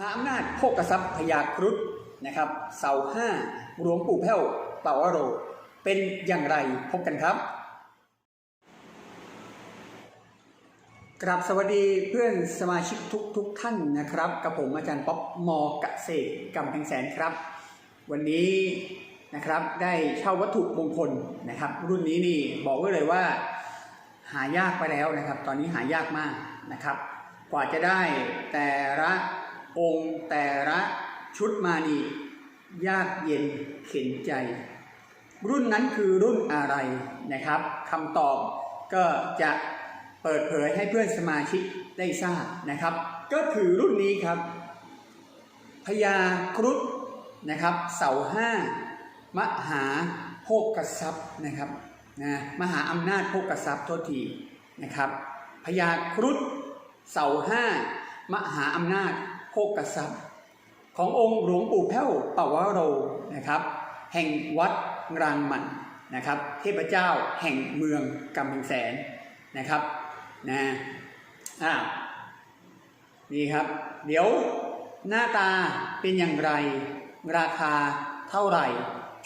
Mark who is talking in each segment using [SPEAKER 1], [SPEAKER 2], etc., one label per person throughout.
[SPEAKER 1] หาอำนาจโภกทรัพย์พยาครุฑนะครับเสาห้าหลวงปู่แพ้วเป่าวโร เป็นอย่างไรพบกันครับ กราบสวัสดีเพื่อนสมาชิกทุกทุกท่านนะครับ กับผมอาจารย์ป๊อปมอเกษตรกำแพงแสนครับ วันนี้นะครับได้เช่าวัตถุมงคลนะครับ รุ่นนี้นี่บอกไว้เลยว่า หายากไปแล้วนะครับ ตอนนี้หายากมากนะครับ กว่าจะได้แต่ละ องค์แต่ละชุดมานียากเย็นเข็นใจ รุ่นนั้นคือรุ่นอะไรนะครับคำตอบก็จะเปิดเผยให้เพื่อนสมาชิกได้ทราบนะครับ ก็คือรุ่นนี้ครับพญาครุฑนะครับ เสาห้ามหาโภกทรัพย์นะครับนะมหาอำนาจโภกทรัพย์โทษทีนะครับพญาครุฑเสาห้ามหาอำนาจ โภกทรัพย์ ขององค์หลวงปู่แพ้วปวโรนะครับ แห่งวัดรางมันนะครับ เทพเจ้าแห่งเมืองกำแพงแสนนะครับนะอ่านี่ครับ เดี๋ยวหน้าตาเป็นอย่างไร ราคาเท่าไหร่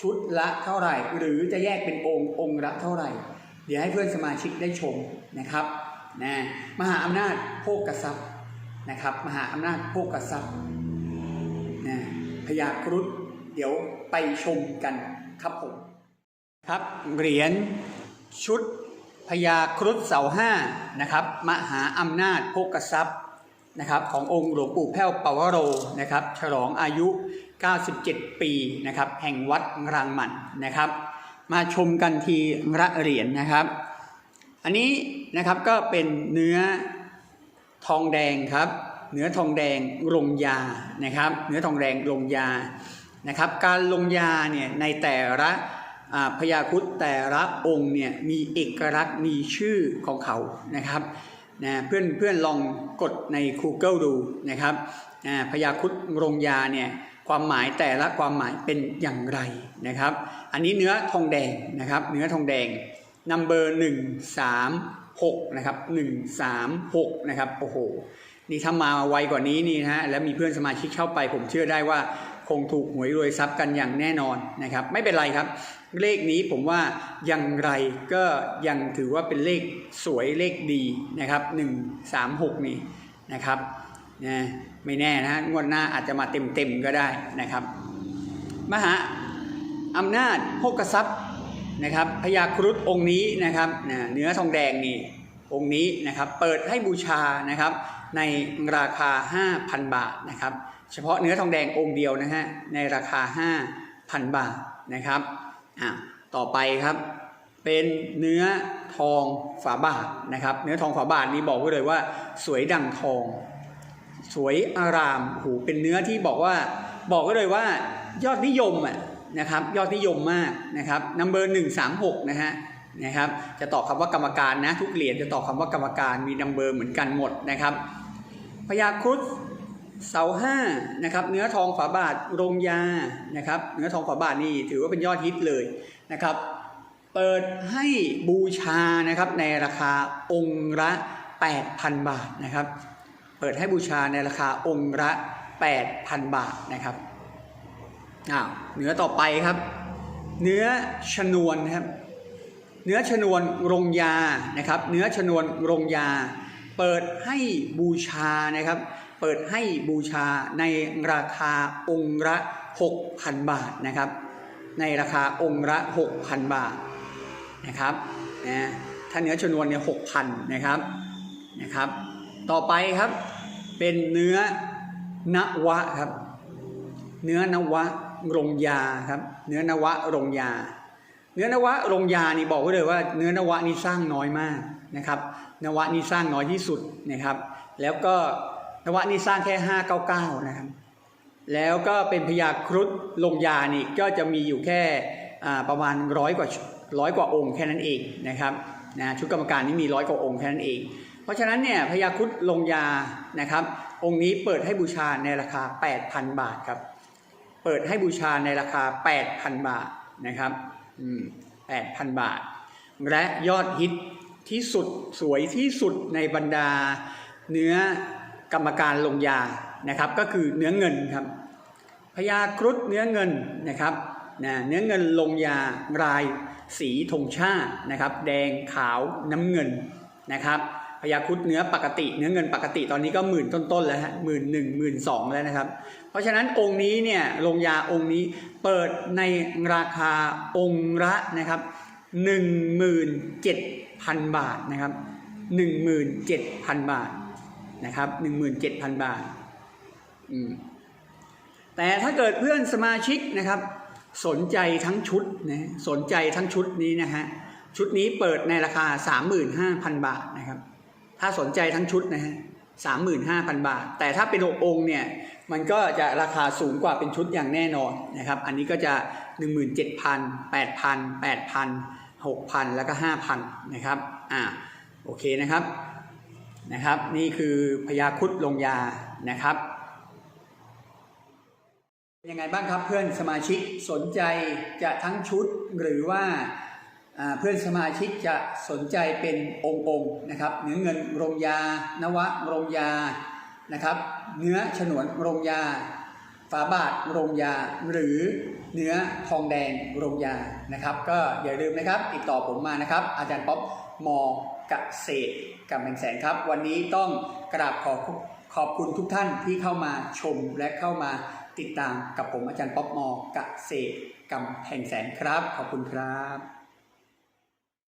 [SPEAKER 1] ชุดละเท่าไหร่ หรือจะแยกเป็นองค์องค์ละเท่าไหร่ เดี๋ยวให้เพื่อนสมาชิกได้ชมนะครับนะมหาอำนาจโภกทรัพย์ นะครับ มหาอำนาจโภกทรัพย์นะพญาครุฑเดี๋ยวไปชมกันครับผมครับเหรียญชุดพญาครุฑเสาห้านะครับมหาอำนาจโภกทรัพย์นะครับขององค์หลวงปู่แพ้วปวโรนะครับฉลองอายุ 97 ปีนะครับแห่งวัดรางหมันนะครับ มาชมกันทีละเหรียญนะครับ อันนี้นะครับก็เป็นเนื้อ ทองแดงครับ เนื้อทองแดงลงยานะครับ เนื้อทองแดงลงยานะครับ การลงยาเนี่ยในแต่ละพยาครุฑแต่ละองค์เนี่ยมีเอกลักษณ์มีชื่อของเขานะครับนะเพื่อนเพื่อนลองกดใน Google ดูนะครับอ่าพยาครุฑลงยาเนี่ยความหมายแต่ละความหมายเป็นอย่างไรนะครับ อันนี้เนื้อทองแดงนะครับ เนื้อทองแดงนัมเบอร์หนึ่งสามหกนะครับหนึ่งสามหกนะครับโอ้โหนี่ถ้ามาไวกว่านี้นี่นะฮะแล้วมีเพื่อนสมาชิกเข้าไป ผมเชื่อได้ว่าคงถูกหวยรวยทรัพย์กันอย่างแน่นอนนะครับไม่เป็นไรครับ เลขนี้ผมว่าอย่างไรก็ยังถือว่าเป็นเลขสวยเลขดีนะครับหนึ่งสามหกนี่นะครับนะไม่แน่นะฮะงวดหน้าอาจจะมาเต็มเต็มๆก็ได้นะครับ มหาอำนาจโภกทรัพย์ นะครับพญาครุฑองค์นี้นะครับเนื้อทองแดงนี่องค์นี้นะครับเปิดให้บูชานะครับในราคา 5,000 บาทนะครับเฉพาะเนื้อทองแดงองค์เดียวนะฮะในราคา 5,000 บาทนะครับอะต่อไปครับเป็นเนื้อทองฝาบาทนะครับเนื้อทองฝาบาทนี้บอกไว้เลยว่า สวยดังทอง สวยอารามโหเป็นเนื้อที่บอกว่าบอกก็เลยว่ายอดนิยมอะ นะครับยอดนิยมมากนะครับนัมเบอร์หนึ่งสามหกนะฮะนะครับจะตอบคำว่ากรรมการนะทุกเหรียญจะตอบคำว่ากรรมการมีนัมเบอร์เหมือนกันหมดนะครับพญาครุฑเสาห้านะครับเนื้อทองฝาบาทโรงยานะครับเนื้อทองฝาบาทนี่ถือว่าเป็นยอดฮิตเลยนะครับเปิดให้บูชานะครับในราคาองค์ละ 8,000 บาทนะครับเปิดให้บูชาในราคาองค์ละ 8,000 บาทนะครับ อ้าวเนื้อต่อไปครับ เนื้อชนวนครับ เนื้อชนวนรงยานะครับ เนื้อชนวนรงยา เปิดให้บูชานะครับ เปิดให้บูชาในราคาองค์ละ6,000 บาทนะครับ ในราคาองค์ละ6,000 บาทนะครับนะถ้าเนื้อชนวนเนี่ย6,000นนะครับนะครับ ต่อไปครับเป็นเนื้อนวะครับ เนื้อนวะ รงยาครับ เนื้อนวะรงยา เนื้อนวะรงยานี่บอกไว้เลยว่า เนื้อนวะนี่สร้างน้อยมากนะครับ นวะนี่สร้างน้อยที่สุดนะครับ แล้วก็นวะนี่สร้างแค่ 599 นะครับ แล้วก็เป็นพญาครุฑลงยานี่ก็จะมีอยู่แค่อ่าประมาณร้อยกว่าร้อยกว่าองค์แค่นั้นเองนะครับนะชุดกรรมการนี่มีร้อยกว่าองค์แค่นั้นเอง เพราะฉะนั้นเนี่ยพญาครุฑลงยานะครับ องค์นี้เปิดให้บูชาในราคา 8,000 บาทครับ เปิดให้บูชาในราคา 8,000 บาทนะครับ8,000 บาท และยอดฮิตที่สุดสวยที่สุดในบรรดาเนื้อกรรมการลงยานะครับ ก็คือเนื้อเงินครับพญาครุฑเนื้อเงินนะครับนะเนื้อเงินลงยารายสีธงชาตินะครับ แดงขาวน้ำเงินนะครับ พญาครุฑเนื้อปกติ เนื้อเงินปกติตอนนี้ก็หมื่นต้นๆแล้วฮะหมื่นหนึ่งหมื่นสองแล้วนะครับ เพราะฉะนั้นองค์นี้เนี่ยลงยาองค์นี้เปิดในราคาองค์ละนะครับหนึ่งหมื่นเจ็ดพันบาทนะครับหนึ่งหมื่นเจ็ดพันบาทนะครับหนึ่งหมื่นเจ็ดพันบาทอืมแต่ถ้าเกิดเพื่อนสมาชิกนะครับ สนใจทั้งชุดนะสนใจทั้งชุดนี้นะฮะชุดนี้เปิดในราคา 35,000 บาทนะครับ ถ้าสนใจทั้งชุดนะฮะ35,000บาท แต่ถ้าเป็นองค์เนี่ยมันก็จะราคาสูงกว่าเป็นชุดอย่างแน่นอนนะครับ อันนี้ก็จะ 17,000 8,000 8,000 6,000 แล้วก็ 5,000 นะครับ อ่า โอเคนะครับ นะครับ นี่คือพญาคุดลงยานะครับ ยังไงบ้างครับเพื่อนสมาชิกสนใจจะทั้งชุดหรือว่า เพื่อนสมาชิกจะสนใจเป็นองค์องนะครับเนื้อเงินโรงยา นวะโรงยานะครับ เนื้อฉนวนโรงยา ฝาบาทโรงยา หรือเนื้อทองแดงโรงยานะครับ ก็อย่าลืมนะครับติดต่อผมมานะครับ อาจารย์ป๊อปมเกษตรกำแพงแสนครับ วันนี้ต้องกราบขอบขอบคุณทุกท่านที่เข้ามาชมและเข้ามาติดตามกับผมอาจารย์ป๊อปมเกษตรกำแพงแสนครับ ขอบคุณครับ